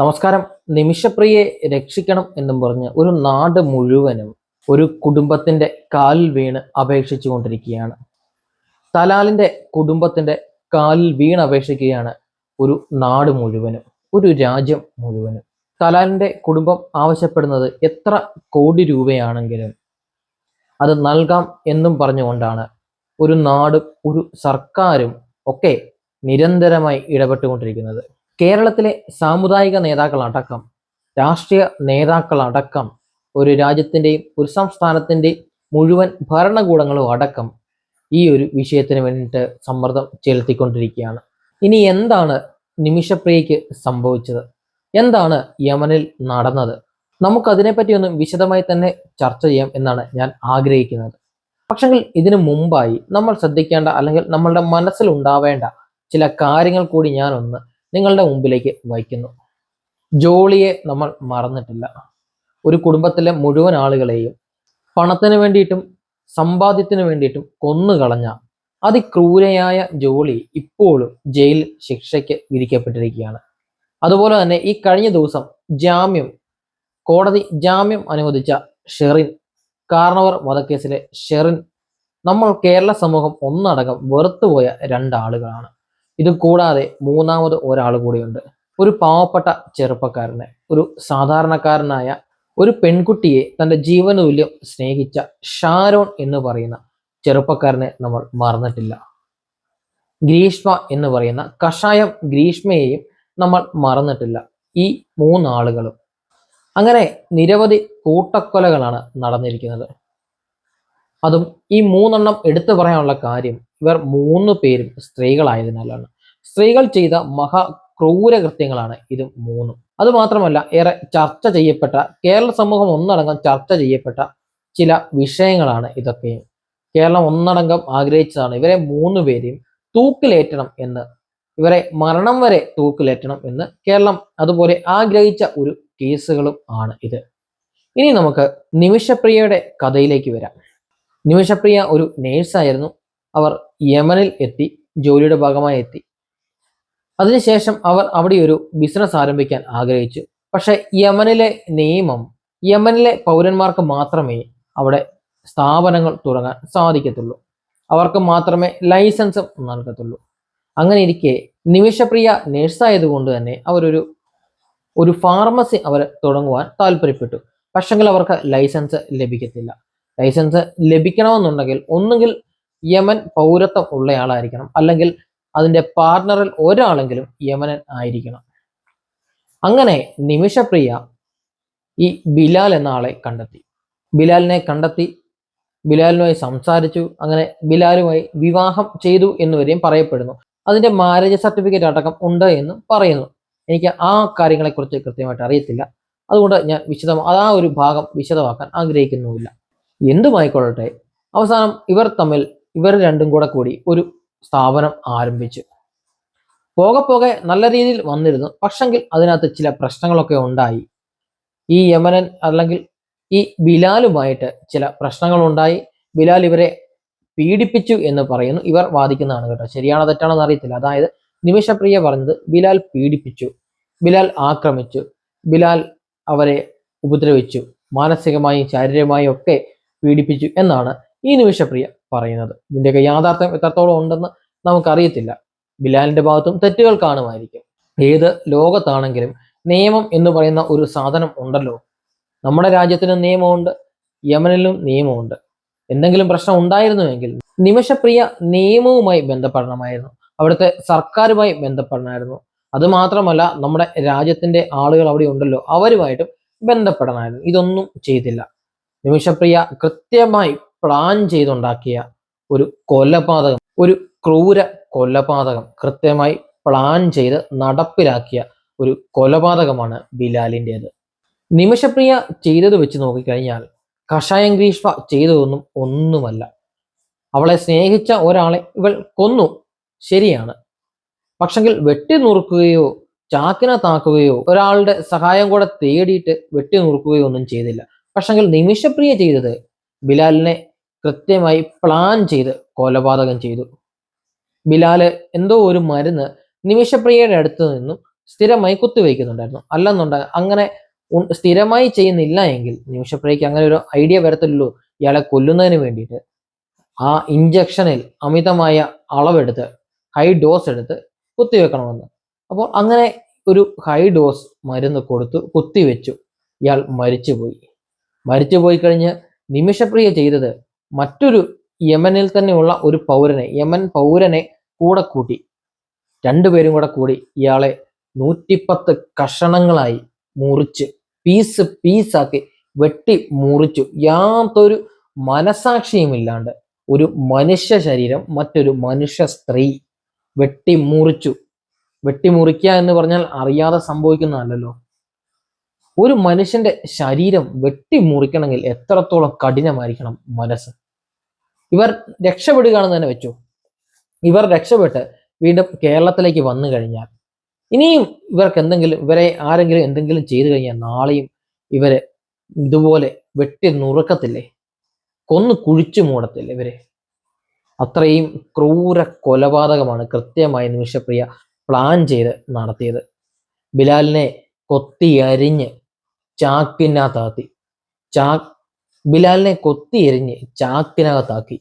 നമസ്കാരം. നിമിഷപ്രിയെ രക്ഷിക്കണം എന്നും പറഞ്ഞ് ഒരു നാട് മുഴുവനും ഒരു കുടുംബത്തിന്റെ കാലിൽ വീണ് അപേക്ഷിച്ചു കൊണ്ടിരിക്കുകയാണ് തലാലിന്റെ കുടുംബത്തിന്റെ കാലിൽ വീണ് അപേക്ഷിക്കുകയാണ് ഒരു നാട് മുഴുവനും ഒരു രാജ്യം മുഴുവനും. തലാലിന്റെ കുടുംബം ആവശ്യപ്പെടുന്നത് എത്ര കോടി രൂപയാണെങ്കിലും അത് നൽകാം എന്നും പറഞ്ഞുകൊണ്ടാണ് ഒരു നാടും ഒരു സർക്കാരും ഒക്കെ നിരന്തരമായി ഇടപെട്ടുകൊണ്ടിരിക്കുന്നത്. കേരളത്തിലെ സാമുദായിക നേതാക്കളടക്കം രാഷ്ട്രീയ നേതാക്കളടക്കം ഒരു രാജ്യത്തിന്റെയും ഒരു സംസ്ഥാനത്തിന്റെയും മുഴുവൻ ഭരണകൂടങ്ങളും അടക്കം ഈ ഒരു വിഷയത്തിന് വേണ്ടിയിട്ട് സമ്മർദ്ദം ചെലുത്തിക്കൊണ്ടിരിക്കുകയാണ്. ഇനി എന്താണ് നിമിഷപ്രിയയ്ക്ക് സംഭവിച്ചത്? എന്താണ് യമനിൽ നടന്നത്? നമുക്കതിനെപ്പറ്റി ഒന്ന് വിശദമായി തന്നെ ചർച്ച ചെയ്യാം എന്നാണ് ഞാൻ ആഗ്രഹിക്കുന്നത്. പക്ഷെങ്കിൽ ഇതിനു മുമ്പായി നമ്മൾ ശ്രദ്ധിക്കേണ്ട അല്ലെങ്കിൽ നമ്മളുടെ മനസ്സിലുണ്ടാവേണ്ട ചില കാര്യങ്ങൾ കൂടി ഞാനൊന്ന് നിങ്ങളുടെ മുമ്പിലേക്ക് വയ്ക്കുന്നു ജോളിയെ നമ്മൾ മറന്നിട്ടില്ല. ഒരു കുടുംബത്തിലെ മുഴുവൻ ആളുകളെയും പണത്തിന് വേണ്ടിയിട്ടും സമ്പാദ്യത്തിന് വേണ്ടിയിട്ടും കൊന്നുകളഞ്ഞ അതിക്രൂരയായ ജോളി ഇപ്പോഴും ജയിൽ ശിക്ഷയ്ക്ക് വിധിക്കപ്പെട്ടിരിക്കുകയാണ്. അതുപോലെ തന്നെ ഈ കഴിഞ്ഞ ദിവസം ജാമ്യം കോടതി ജാമ്യം അനുവദിച്ച ഷെറിൻ കാർണവർ വധക്കേസിലെ ഷെറിൻ നമ്മൾ കേരള സമൂഹം ഒന്നടങ്കം വെറുത്തുപോയ രണ്ടാളുകളാണ്. ഇത് കൂടാതെ മൂന്നാമത് ഒരാൾ കൂടിയുണ്ട്. ഒരു പാവപ്പെട്ട ചെറുപ്പക്കാരനെ ഒരു സാധാരണക്കാരനായ ഒരു പെൺകുട്ടിയെ തന്റെ ജീവനൂല്യം സ്നേഹിച്ച ഷാരോൺ എന്ന് പറയുന്ന ചെറുപ്പക്കാരനെ നമ്മൾ മറന്നിട്ടില്ല. ഗ്രീഷ്മ എന്ന് പറയുന്ന കഷായം ഗ്രീഷ്മയെയും നമ്മൾ മറന്നിട്ടില്ല. ഈ മൂന്നാളുകളും. അങ്ങനെ നിരവധി കൂട്ടക്കൊലകളാണ് നടന്നിരിക്കുന്നത്. അതും ഈ മൂന്നെണ്ണം എടുത്തു പറയാനുള്ള കാര്യം ഇവർ മൂന്ന് പേരും സ്ത്രീകളായതിനാലാണ്. സ്ത്രീകൾ ചെയ്ത മഹാ ക്രൂര കൃത്യങ്ങളാണ് ഇത് മൂന്നും. അതുമാത്രമല്ല ഏറെ ചർച്ച ചെയ്യപ്പെട്ട കേരള സമൂഹം ഒന്നടങ്കം ചർച്ച ചെയ്യപ്പെട്ട ചില വിഷയങ്ങളാണ് ഇതൊക്കെയും. കേരളം ഒന്നടങ്കം ആഗ്രഹിച്ചതാണ് ഇവരെ മൂന്ന് പേരെയും തൂക്കിലേറ്റണം എന്ന്. ഇവരെ മരണം വരെ തൂക്കിലേറ്റണം എന്ന് കേരളം അതുപോലെ ആഗ്രഹിച്ച ഒരു കേസുകളും ആണ് ഇത്. ഇനി നമുക്ക് നിമിഷപ്രിയയുടെ കഥയിലേക്ക് വരാം. നിമിഷപ്രിയ ഒരു നേഴ്സായിരുന്നു. അവർ യമനിൽ എത്തി ജോലിയുടെ ഭാഗമായി എത്തി. അതിനുശേഷം അവർ അവിടെ ഒരു ബിസിനസ് ആരംഭിക്കാൻ ആഗ്രഹിച്ചു. പക്ഷെ യമനിലെ നിയമം യമനിലെ പൗരന്മാർക്ക് മാത്രമേ അവിടെ സ്ഥാപനങ്ങൾ തുടങ്ങാൻ സാധിക്കത്തുള്ളൂ. അവർക്ക് മാത്രമേ ലൈസൻസും നൽകത്തുള്ളൂ. അങ്ങനെ ഇരിക്കെ നിമിഷപ്രിയ നേഴ്സായതുകൊണ്ട് തന്നെ അവരൊരു ഒരു ഫാർമസി അവർ തുടങ്ങുവാൻ താല്പര്യപ്പെട്ടു. പക്ഷെങ്കിൽ അവർക്ക് ലൈസൻസ് ലഭിക്കത്തില്ല. ലൈസൻസ് ലഭിക്കണമെന്നുണ്ടെങ്കിൽ ഒന്നുകിൽ യമൻ പൗരത്വം ഉള്ളയാളായിരിക്കണം. അല്ലെങ്കിൽ അതിന്റെ പാർട്ണറിൽ ഒരാളെങ്കിലും യമനൻ ആയിരിക്കണം. അങ്ങനെ നിമിഷപ്രിയ ഈ ബിലാൽ എന്ന ആളെ കണ്ടെത്തി. ബിലാലിനെ കണ്ടെത്തി. ബിലാലിനുമായി സംസാരിച്ചു. അങ്ങനെ ബിലാലുമായി വിവാഹം ചെയ്തു എന്നുവരെയും പറയപ്പെടുന്നു. അതിന്റെ മാരേജ് സർട്ടിഫിക്കറ്റ് അടക്കം ഉണ്ട് എന്നും പറയുന്നു. എനിക്ക് ആ കാര്യങ്ങളെക്കുറിച്ച് കൃത്യമായിട്ട് അറിയത്തില്ല. അതുകൊണ്ട് ഞാൻ വിശദം ആ ഒരു ഭാഗം വിശദമാക്കാൻ ആഗ്രഹിക്കുന്നുമില്ല. എന്തുമായിക്കൊള്ളട്ടെ അവസാനം ഇവർ തമ്മിൽ ഇവർ രണ്ടും കൂടെ കൂടി ഒരു സ്ഥാപനം ആരംഭിച്ചു. പോകെ പോകെ നല്ല രീതിയിൽ വന്നിരുന്നു. പക്ഷെങ്കിൽ അതിനകത്ത് ചില പ്രശ്നങ്ങളൊക്കെ ഉണ്ടായി. ഈ യമനൻ അല്ലെങ്കിൽ ഈ ബിലാലുമായിട്ട് ചില പ്രശ്നങ്ങളുണ്ടായി. ബിലാൽ ഇവരെ പീഡിപ്പിച്ചു എന്ന് പറയുന്നു. ഇവർ വാദിക്കുന്നതാണ് കേട്ടോ. ശരിയാണോ തെറ്റാണോ എന്ന് അറിയത്തില്ല. അതായത് നിമിഷപ്രിയ പറഞ്ഞത് ബിലാൽ പീഡിപ്പിച്ചു. ബിലാൽ ആക്രമിച്ചു. ബിലാൽ അവരെ ഉപദ്രവിച്ചു. മാനസികമായും ശാരീരികമായും ഒക്കെ പീഡിപ്പിച്ചു എന്നാണ് ഈ നിമിഷപ്രിയ പറയുന്നത്. ഇതിന്റെയൊക്കെ യാഥാർത്ഥ്യം എത്രത്തോളം ഉണ്ടെന്ന് നമുക്കറിയത്തില്ല. ബിലാലിന്റെ ഭാഗത്തും തെറ്റുകൾ കാണുമായിരിക്കും. ഏത് ലോകത്താണെങ്കിലും നിയമം എന്ന് പറയുന്ന ഒരു സാധനം ഉണ്ടല്ലോ. നമ്മുടെ രാജ്യത്തിന് നിയമമുണ്ട് യമനിലും നിയമമുണ്ട്. എന്തെങ്കിലും പ്രശ്നം ഉണ്ടായിരുന്നുവെങ്കിൽ നിമിഷപ്രിയ നിയമവുമായി ബന്ധപ്പെടണമായിരുന്നു. അവിടുത്തെ സർക്കാരുമായി ബന്ധപ്പെടണമായിരുന്നു. അതുമാത്രമല്ല നമ്മുടെ രാജ്യത്തിന്റെ ആളുകൾ അവിടെ ഉണ്ടല്ലോ അവരുമായിട്ടും ബന്ധപ്പെടണമായിരുന്നു. ഇതൊന്നും ചെയ്തില്ല. നിമിഷപ്രിയ കൃത്യമായി പ്ലാൻ ചെയ്തുണ്ടാക്കിയ ഒരു കൊലപാതകം ഒരു ക്രൂര കൊലപാതകം കൃത്യമായി പ്ലാൻ ചെയ്ത് നടപ്പിലാക്കിയ ഒരു കൊലപാതകമാണ് ബിലാലിന്റേത്. നിമിഷപ്രിയ ചെയ്തത് വെച്ച് നോക്കിക്കഴിഞ്ഞാൽ കഷായം ഗ്രീഷ്മ ചെയ്തതൊന്നും ഒന്നുമല്ല. അവളെ സ്നേഹിച്ച ഒരാളെ ഇവൾ കൊന്നു. ശരിയാണ്. പക്ഷെങ്കിൽ വെട്ടി നുറുക്കുകയോ ചാക്കിനെ താക്കുകയോ ഒരാളുടെ സഹായം കൂടെ തേടിയിട്ട് വെട്ടി നുറുക്കുകയോ ഒന്നും ചെയ്തില്ല. പക്ഷെങ്കിൽ നിമിഷപ്രിയ ചെയ്തത് ബിലാലിനെ കൃത്യമായി പ്ലാൻ ചെയ്ത് കൊലപാതകം ചെയ്തു. ബിലാൽ എന്തോ ഒരു മരുന്ന് നിമിഷപ്രിയയുടെ അടുത്ത് നിന്നും സ്ഥിരമായി കുത്തിവയ്ക്കുന്നുണ്ടായിരുന്നു അല്ലെന്നുണ്ടായി അങ്ങനെ സ്ഥിരമായി ചെയ്യുന്നില്ല എങ്കിൽ നിമിഷപ്രിയയ്ക്ക് അങ്ങനെ ഒരു ഐഡിയ വരത്തില്ലല്ലോ. ഇയാളെ കൊല്ലുന്നതിന് വേണ്ടിയിട്ട്. ആ ഇഞ്ചക്ഷനിൽ അമിതമായ അളവെടുത്ത് ഹൈ ഡോസ് എടുത്ത് കുത്തിവെക്കണമെന്ന്. അപ്പോൾ അങ്ങനെ ഒരു ഹൈ ഡോസ് മരുന്ന് കൊടുത്തു കുത്തിവെച്ചു. ഇയാൾ മരിച്ചുപോയി. മരിച്ചുപോയി കഴിഞ്ഞ് നിമിഷപ്രിയ ചെയ്തത് മറ്റൊരു യമനിൽ തന്നെയുള്ള ഒരു പൗരനെ യമൻ പൗരനെ കൂടെ കൂട്ടി രണ്ടുപേരും കൂടെ കൂടി ഇയാളെ നൂറ്റിപ്പത്ത് കഷണങ്ങളായി മുറിച്ച് പീസ് പീസാക്കി വെട്ടി മുറിച്ചു. യാതൊരു മനസാക്ഷിയുമില്ലാണ്ട് ഒരു മനുഷ്യ ശരീരം മറ്റൊരു മനുഷ്യ സ്ത്രീ വെട്ടി മുറിച്ചു. വെട്ടി മുറിക്കുക എന്ന് പറഞ്ഞാൽ അറിയാതെ സംഭവിക്കുന്നതല്ലല്ലോ. ഒരു മനുഷ്യന്റെ ശരീരം വെട്ടി മുറിക്കണമെങ്കിൽ എത്രത്തോളം കഠിനമായിരിക്കണം മനസ്സ്? ഇവർ രക്ഷപ്പെടുകയാണെന്ന് തന്നെ വെച്ചു. ഇവർ രക്ഷപ്പെട്ട് വീണ്ടും കേരളത്തിലേക്ക് വന്നു കഴിഞ്ഞാൽ ഇനിയും ഇവർക്ക് എന്തെങ്കിലും ഇവരെ ആരെങ്കിലും എന്തെങ്കിലും ചെയ്തു കഴിഞ്ഞാൽ നാളെയും ഇവരെ ഇതുപോലെ വെട്ടി നുറുക്കത്തില്ലേ? കൊന്നു കുഴിച്ചു മൂടത്തില്ലേ ഇവരെ? അത്രയും ക്രൂര കൊലപാതകമാണ് കൃത്യമായി നിമിഷപ്രിയ പ്ലാൻ ചെയ്ത് നടത്തിയത്. ബിലാലിനെ കൊത്തിയരിഞ്ഞ് ചാക്കിനകത്താത്തി ചാ ബിലാലിനെ കൊത്തി എരിഞ്ഞ് ചാക്കിനകത്താക്കി.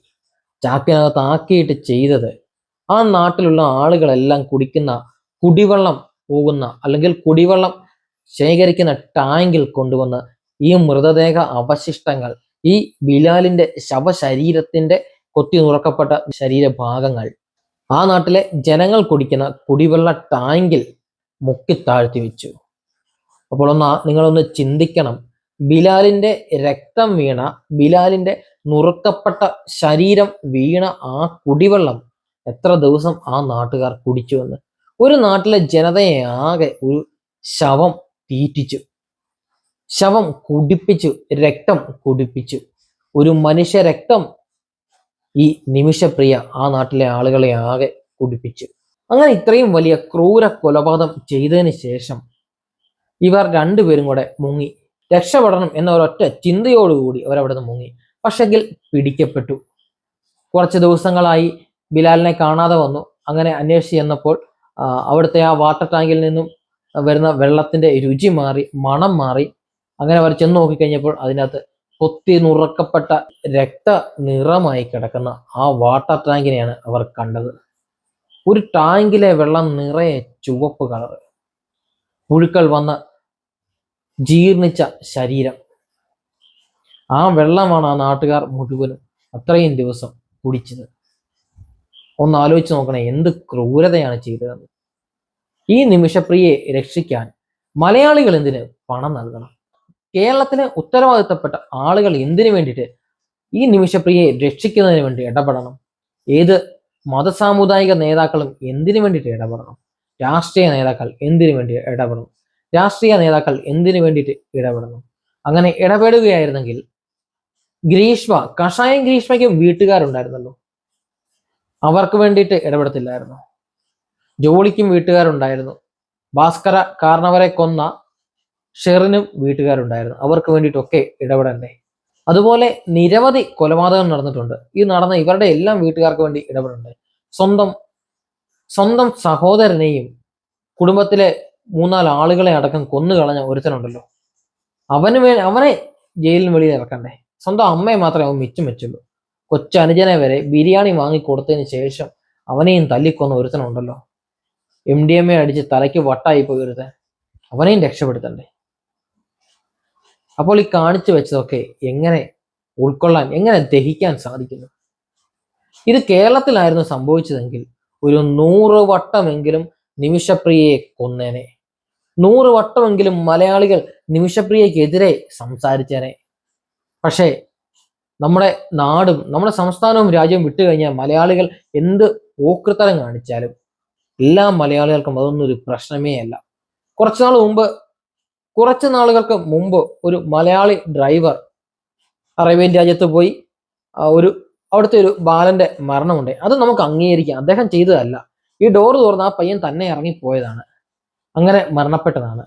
ചാക്കിനകത്താക്കിയിട്ട് ചെയ്തത് ആ നാട്ടിലുള്ള ആളുകളെല്ലാം കുടിക്കുന്ന കുടിവെള്ളം പോകുന്ന അല്ലെങ്കിൽ കുടിവെള്ളം ശേഖരിക്കുന്ന ടാങ്കിൽ കൊണ്ടുവന്ന് ഈ മൃതദേഹ അവശിഷ്ടങ്ങൾ ഈ ബിലാലിന്റെ ശവശരീരത്തിന്റെ കൊത്തി നുറക്കപ്പെട്ട ശരീരഭാഗങ്ങൾ ആ നാട്ടിലെ ജനങ്ങൾ കുടിക്കുന്ന കുടിവെള്ള ടാങ്കിൽ മുക്കി താഴ്ത്തി വെച്ചു. അപ്പോൾ ഒന്ന് നിങ്ങളൊന്ന് ചിന്തിക്കണം. ബിലാലിന്റെ രക്തം വീണ ബിലാലിന്റെ നുറുക്കപ്പെട്ട ശരീരം വീണ ആ കുടിവെള്ളം എത്ര ദിവസം ആ നാട്ടുകാർ കുടിച്ചു എന്ന്. ഒരു നാട്ടിലെ ജനതയെ ആകെ ഒരു ശവം തീറ്റിച്ചു. ശവം കുടിപ്പിച്ചു രക്തം കുടിപ്പിച്ചു. ഒരു മനുഷ്യ രക്തം ഈ നിമിഷപ്രിയ ആ നാട്ടിലെ ആളുകളെ ആകെ കുടിപ്പിച്ചു. അങ്ങനെ ഇത്രയും വലിയ ക്രൂര കൊലപാതകം ചെയ്തതിന് ശേഷം ഇവർ രണ്ടുപേരും കൂടെ മുങ്ങി രക്ഷപ്പെടണം എന്ന ഒരൊറ്റ ചിന്തയോടുകൂടി അവരവിടെ നിന്ന് മുങ്ങി. പക്ഷെങ്കിൽ പിടിക്കപ്പെട്ടു. കുറച്ച് ദിവസങ്ങളായി ബിലാലിനെ കാണാതെ വന്നു. അങ്ങനെ അന്വേഷിച്ച് ചെന്നപ്പോൾ അവിടുത്തെ ആ വാട്ടർ ടാങ്കിൽ നിന്നും വരുന്ന വെള്ളത്തിന്റെ രുചി മാറി മണം മാറി. അങ്ങനെ അവർ ചെന്ന് നോക്കിക്കഴിഞ്ഞപ്പോൾ അതിനകത്ത് കൊത്തി നുറക്കപ്പെട്ട രക്ത നിറമായി കിടക്കുന്ന ആ വാട്ടർ ടാങ്കിനെയാണ് അവർ കണ്ടത്. ഒരു ടാങ്കിലെ വെള്ളം നിറയെ ചുവപ്പ് കളർ പുഴുക്കൾ വന്ന് ജീർണിച്ച ശരീരം. ആ വെള്ളമാണ് ആ നാട്ടുകാർ മുഴുവനും അത്രയും ദിവസം കുടിച്ചത്. ഒന്ന് ആലോചിച്ച് നോക്കണേ എന്ത് ക്രൂരതയാണ് ചെയ്തതെന്ന്. ഈ നിമിഷപ്രിയെ രക്ഷിക്കാൻ മലയാളികൾ എന്തിന് പണം നൽകണം? കേരളത്തിന് ഉത്തരവാദിത്തപ്പെട്ട ആളുകൾ എന്തിനു വേണ്ടിയിട്ട് ഈ നിമിഷപ്രിയെ രക്ഷിക്കുന്നതിന് വേണ്ടി ഇടപെടണം? ഏത് മതസാമുദായിക നേതാക്കളും എന്തിനു വേണ്ടിയിട്ട് ഇടപെടണം? രാഷ്ട്രീയ നേതാക്കൾ എന്തിനു വേണ്ടി ഇടപെടണം? രാഷ്ട്രീയ നേതാക്കൾ എന്തിനു വേണ്ടിയിട്ട് ഇടപെടുന്നു? അങ്ങനെ ഇടപെടുകയായിരുന്നെങ്കിൽ ഗ്രീഷ്മ കഷായം ഗ്രീഷ്മയ്ക്ക് വീട്ടുകാരുണ്ടായിരുന്നല്ലോ. അവർക്ക് വേണ്ടിയിട്ട് ഇടപെടത്തില്ലായിരുന്നു. ജോളിക്കും വീട്ടുകാരുണ്ടായിരുന്നു. ഭാസ്കര കാരണവരെ കൊന്ന ഷെറിനും വീട്ടുകാരുണ്ടായിരുന്നു. അവർക്ക് വേണ്ടിയിട്ടൊക്കെ ഇടപെടണ്ടേ. അതുപോലെ നിരവധി കൊലപാതകം നടന്നിട്ടുണ്ട്. ഈ നടന്ന ഇവരുടെ എല്ലാം വീട്ടുകാർക്ക് വേണ്ടി ഇടപെടണ്ടേ? സ്വന്തം സ്വന്തം സഹോദരനെയും കുടുംബത്തിലെ മൂന്നാൽ ആളുകളെ അടക്കം കൊന്നു കളഞ്ഞ ഒരുത്തനുണ്ടല്ലോ. അവന് വേ അവനെ ജയിലിന് വെളിയിൽ ഇറക്കണ്ടേ? സ്വന്തം അമ്മയെ മാത്രമേ അവൻ മിച്ചം വെച്ചുള്ളൂ കൊച്ചനുജനെ വരെ ബിരിയാണി വാങ്ങി കൊടുത്തതിന് ശേഷം അവനെയും തല്ലിക്കൊന്ന ഒരുത്തനുണ്ടല്ലോ. എം ഡി എം എ അടിച്ച് തലയ്ക്ക് വട്ടായി പോയി ഒരുത്തൻ അവനെയും രക്ഷപ്പെടുത്തണ്ടേ? അപ്പോൾ ഈ കാണിച്ചു വെച്ചതൊക്കെ എങ്ങനെ ഉൾക്കൊള്ളാൻ എങ്ങനെ ദഹിക്കാൻ സാധിക്കുന്നു? ഇത് കേരളത്തിലായിരുന്നു സംഭവിച്ചതെങ്കിൽ ഒരു നൂറ് വട്ടമെങ്കിലും നിമിഷപ്രിയയെ കൊന്നേനെ. നൂറ് വട്ടമെങ്കിലും മലയാളികൾ നിമിഷപ്രിയക്കെതിരെ സംസാരിച്ചേനെ. പക്ഷേ നമ്മുടെ നാടും നമ്മുടെ സംസ്ഥാനവും രാജ്യവും വിട്ടു കഴിഞ്ഞാൽ മലയാളികൾ എന്ത് ഓക്രത്തരം കാണിച്ചാലും എല്ലാ മലയാളികൾക്കും അതൊന്നും ഒരു പ്രശ്നമേ അല്ല. കുറച്ച് നാൾ മുമ്പ് കുറച്ച് നാളുകൾക്ക് മുമ്പ് ഒരു മലയാളി ഡ്രൈവർ അറേബ്യൻ രാജ്യത്ത് പോയി ഒരു അവിടുത്തെ ഒരു ബാലന്റെ മരണമുണ്ട് അത് നമുക്ക് അംഗീകരിക്കാം. അദ്ദേഹം ചെയ്തതല്ല. ഈ ഡോർ തുറന്ന് ആ പയ്യൻ തന്നെ ഇറങ്ങിപ്പോയതാണ്. അങ്ങനെ മരണപ്പെട്ടതാണ്.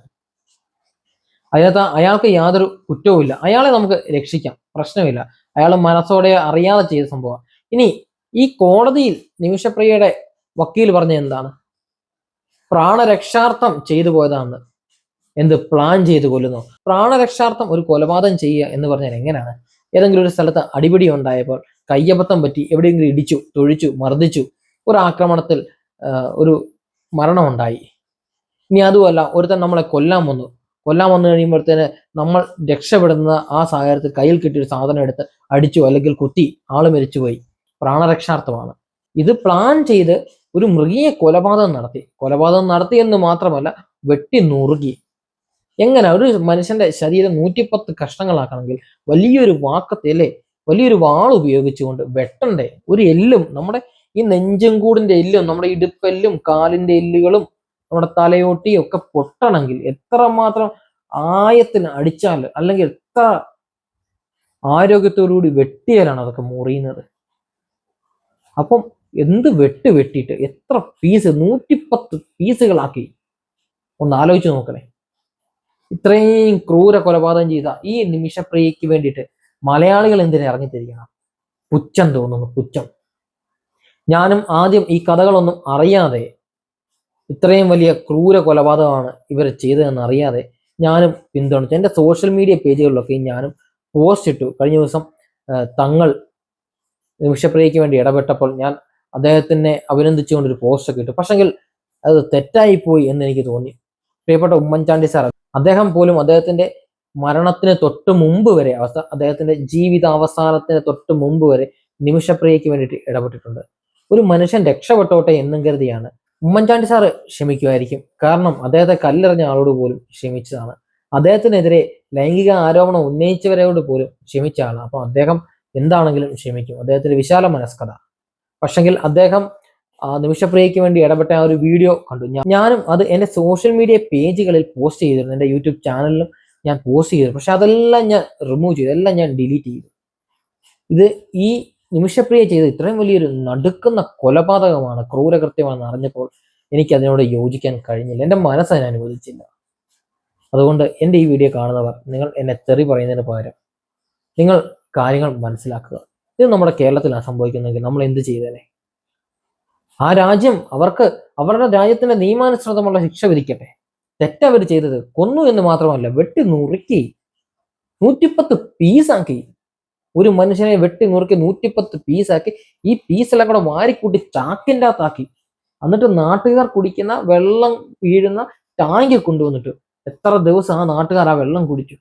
അതിനകത്ത് അയാൾക്ക് യാതൊരു കുറ്റവുമില്ല. അയാളെ നമുക്ക് രക്ഷിക്കാം. പ്രശ്നമില്ല. അയാൾ മനസ്സോടെ അറിയാതെ ചെയ്ത സംഭവമാണ് ഇനി ഈ കോടതിയിൽ നിമിഷപ്രിയയുടെ വക്കീൽ പറഞ്ഞ എന്താണ്? പ്രാണരക്ഷാർത്ഥം ചെയ്തു പോയതാണ് എന്ത് പ്ലാൻ ചെയ്ത് കൊല്ലുന്നു? പ്രാണരക്ഷാർത്ഥം ഒരു കൊലപാതകം ചെയ്യുക എന്ന് പറഞ്ഞാൽ എങ്ങനെയാണ്? ഏതെങ്കിലും ഒരു സ്ഥലത്ത് അടിപിടി ഉണ്ടായപ്പോൾ കയ്യബദ്ധം പറ്റി എവിടെയെങ്കിലും ഇടിച്ചു തൊഴിച്ചു മർദ്ദിച്ചു ഒരു ആക്രമണത്തിൽ ഒരു മരണമുണ്ടായി. ഇനി അതുമല്ല ഒരുത്തൻ നമ്മളെ കൊല്ലാൻ വന്നു. കൊല്ലാൻ വന്നു കഴിയുമ്പോഴത്തേന് നമ്മൾ രക്ഷപ്പെടുന്ന ആ സാഹചര്യത്തിൽ കയ്യിൽ കിട്ടിയൊരു സാധനം എടുത്ത് അടിച്ചു അല്ലെങ്കിൽ കുത്തി ആൾ മരിച്ചുപോയി. പ്രാണരക്ഷാർത്ഥമാണ്. ഇത് പ്ലാൻ ചെയ്ത് ഒരു മൃഗീയ കൊലപാതകം നടത്തി. കൊലപാതകം നടത്തി എന്ന് മാത്രമല്ല വെട്ടി നുറുകി എങ്ങനെ? ഒരു മനുഷ്യന്റെ ശരീരം നൂറ്റിപ്പത്ത് കഷ്ണങ്ങളാക്കണമെങ്കിൽ വലിയൊരു വാക്കത്തെ അല്ലേ? വലിയൊരു വാൾ ഉപയോഗിച്ചുകൊണ്ട് വെട്ടണ്ടേ? ഒരു എല്ലും നമ്മുടെ ഈ നെഞ്ചും കൂടിന്റെ എല്ലും നമ്മുടെ ഇടുപ്പെല്ലും കാലിന്റെ എല്ലുകളും നമ്മുടെ തലയോട്ടി ഒക്കെ പൊട്ടണമെങ്കിൽ എത്രമാത്രം ആയത്തിന് അടിച്ചാൽ അല്ലെങ്കിൽ എത്ര ആരോഗ്യത്തോടുകൂടി വെട്ടിയാലാണ് അതൊക്കെ മുറിയുന്നത്. അപ്പം എന്ത് വെട്ട് വെട്ടിയിട്ട് എത്ര പീസ് നൂറ്റിപ്പത്ത് പീസുകളാക്കി ഒന്ന് ആലോചിച്ച് നോക്കണേ. ഇത്രയും ക്രൂര കൊലപാതകം ചെയ്ത ഈ നിമിഷപ്രിയയ്ക്ക് വേണ്ടിയിട്ട് മലയാളികൾ എന്തിനാ ഇറങ്ങിത്തിരിക്കണം? പുച്ഛം തോന്നുന്നു പുച്ഛം. ഞാനും ആദ്യം ഈ കഥകളൊന്നും അറിയാതെ ഇത്രയും വലിയ ക്രൂര കൊലപാതകമാണ് ഇവർ ചെയ്തതെന്ന് അറിയാതെ ഞാനും പിന്തുണച്ചു. എന്റെ സോഷ്യൽ മീഡിയ പേജുകളിലൊക്കെ ഞാനും പോസ്റ്റ് ഇട്ടു. കഴിഞ്ഞ ദിവസം തങ്ങൾ നിമിഷപ്രിയയ്ക്ക് വേണ്ടി ഇടപെട്ടപ്പോൾ ഞാൻ അദ്ദേഹത്തിനെ അഭിനന്ദിച്ചുകൊണ്ടൊരു പോസ്റ്റൊക്കെ ഇട്ടു. പക്ഷെങ്കിൽ അത് തെറ്റായിപ്പോയി എന്ന് എനിക്ക് തോന്നി. പ്രിയപ്പെട്ട ഉമ്മൻചാണ്ടി സാർ അദ്ദേഹം പോലും അദ്ദേഹത്തിന്റെ മരണത്തിന് തൊട്ട് മുമ്പ് വരെ അവസ്ഥ അദ്ദേഹത്തിന്റെ ജീവിതാവസാനത്തിന് തൊട്ട് മുമ്പ് വരെ നിമിഷപ്രിയയ്ക്ക് വേണ്ടിയിട്ട് ഇടപെട്ടിട്ടുണ്ട്. ഒരു മനുഷ്യൻ രക്ഷപ്പെട്ടോട്ടെ എന്നും കരുതിയാണ് ഉമ്മൻചാണ്ടി സാറ് ക്ഷമിക്കുമായിരിക്കും. കാരണം അദ്ദേഹത്തെ കല്ലെറിഞ്ഞ ആളോട് പോലും ക്ഷമിച്ചതാണ്. അദ്ദേഹത്തിനെതിരെ ലൈംഗിക ആരോപണം ഉന്നയിച്ചവരോട് പോലും ക്ഷമിച്ച ആളാണ് അപ്പൊ അദ്ദേഹം എന്താണെങ്കിലും ക്ഷമിക്കും. അദ്ദേഹത്തിന് വിശാല മനസ്കത പക്ഷെങ്കിൽ അദ്ദേഹം നിമിഷപ്രിയയ്ക്ക് വേണ്ടി ഇടപെട്ട ആ ഒരു വീഡിയോ കണ്ടു. ഞാനും അത് എന്റെ സോഷ്യൽ മീഡിയ പേജുകളിൽ പോസ്റ്റ് ചെയ്തിരുന്നു. എന്റെ യൂട്യൂബ് ചാനലിലും ഞാൻ പോസ്റ്റ് ചെയ്തിരുന്നു. പക്ഷെ അതെല്ലാം ഞാൻ റിമൂവ് ചെയ്തു. എല്ലാം ഞാൻ ഡിലീറ്റ് ചെയ്തു. ഇത് ഈ നിമിഷപ്രിയ ചെയ്ത ഇത്രയും വലിയൊരു നടുക്കുന്ന കൊലപാതകമാണ് ക്രൂരകൃത്യമാണെന്ന് അറിഞ്ഞപ്പോൾ എനിക്ക് അതിനോട് യോജിക്കാൻ കഴിഞ്ഞില്ല. എന്റെ മനസ്സ് അതിനെ അനുവദിച്ചില്ല. അതുകൊണ്ട് എന്റെ ഈ വീഡിയോ കാണുന്നവർ നിങ്ങൾ എന്നെ തെറി പറയുന്നതിന് പകരം നിങ്ങൾ കാര്യങ്ങൾ മനസ്സിലാക്കുക. ഇത് നമ്മുടെ കേരളത്തിലാണ് സംഭവിക്കുന്നതെങ്കിൽ നമ്മൾ എന്ത് ചെയ്തേനെ? ആ രാജ്യം അവർക്ക് അവരുടെ രാജ്യത്തിന്റെ നിയമാനുസൃതമുള്ള ശിക്ഷ വിധിക്കട്ടെ. തെറ്റവർ ചെയ്തത് കൊന്നു എന്ന് മാത്രമല്ല വെട്ടി നുറുക്കി നൂറ്റിപ്പത്ത് പീസാക്കി ഒരു മനുഷ്യനെ വെട്ടി നുറുക്കി നൂറ്റിപ്പത്ത് പീസാക്കി ഈ പീസെല്ലാം കൂടെ വാരിക്കൂട്ടി ചാക്കിന്റെ അകത്താക്കി. എന്നിട്ട് നാട്ടുകാർ കുടിക്കുന്ന വെള്ളം വീഴുന്ന ടാങ്കിൽ കൊണ്ടുവന്നിട്ട്. എത്ര ദിവസം ആ നാട്ടുകാർ ആ വെള്ളം കുടിച്ചു.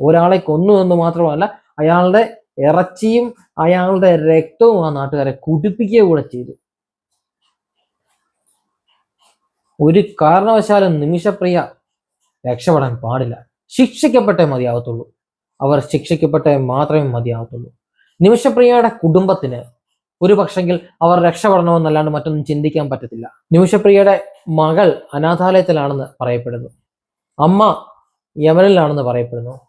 ഒരാളെ കൊന്നു എന്ന് മാത്രമല്ല അയാളുടെ ഇറച്ചിയും അയാളുടെ രക്തവും ആ നാട്ടുകാരെ കുടിപ്പിക്കുക കൂടെ ചെയ്തു. ഒരു കാരണവശാലും നിമിഷപ്രിയ രക്ഷപ്പെടാൻ പാടില്ല. ശിക്ഷിക്കപ്പെട്ടേ മതിയാവത്തുള്ളൂ. അവർ ശിക്ഷിക്കപ്പെട്ടേ മാത്രമേ മതിയാവത്തുള്ളൂ നിമിഷപ്രിയയുടെ കുടുംബത്തിന് ഒരു പക്ഷെങ്കിൽ അവർ രക്ഷപ്പെടണമെന്നല്ലാണ്ട് മറ്റൊന്നും ചിന്തിക്കാൻ പറ്റത്തില്ല. നിമിഷപ്രിയയുടെ മകൾ അനാഥാലയത്തിലാണെന്ന് പറയപ്പെടുന്നു. അമ്മ യമനിലാണെന്ന് പറയപ്പെടുന്നു.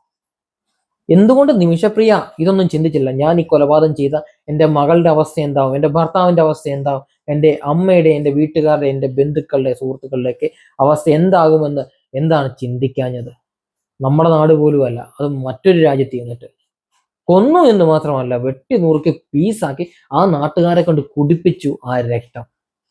എന്തുകൊണ്ട് നിമിഷപ്രിയ ഇതൊന്നും ചിന്തിച്ചില്ല? ഞാൻ ഈ കൊലപാതകം ചെയ്ത എന്റെ മകളുടെ അവസ്ഥ എന്താവും? എന്റെ ഭർത്താവിന്റെ അവസ്ഥ എന്താവും? എന്റെ അമ്മയുടെ എന്റെ വീട്ടുകാരുടെ എന്റെ ബന്ധുക്കളുടെ സുഹൃത്തുക്കളുടെയൊക്കെ അവസ്ഥ എന്താകുമെന്ന് എന്താണ് ചിന്തിക്കാഞ്ഞത്? നമ്മുടെ നാട് പോലും അല്ല. അത് മറ്റൊരു രാജ്യത്ത് ചെന്നിട്ട് കൊന്നു എന്ന് മാത്രമല്ല വെട്ടി നുറുക്കി പീസാക്കി ആ നാട്ടുകാരെ കൊണ്ട് കുടിപ്പിച്ചു ആ രക്തം.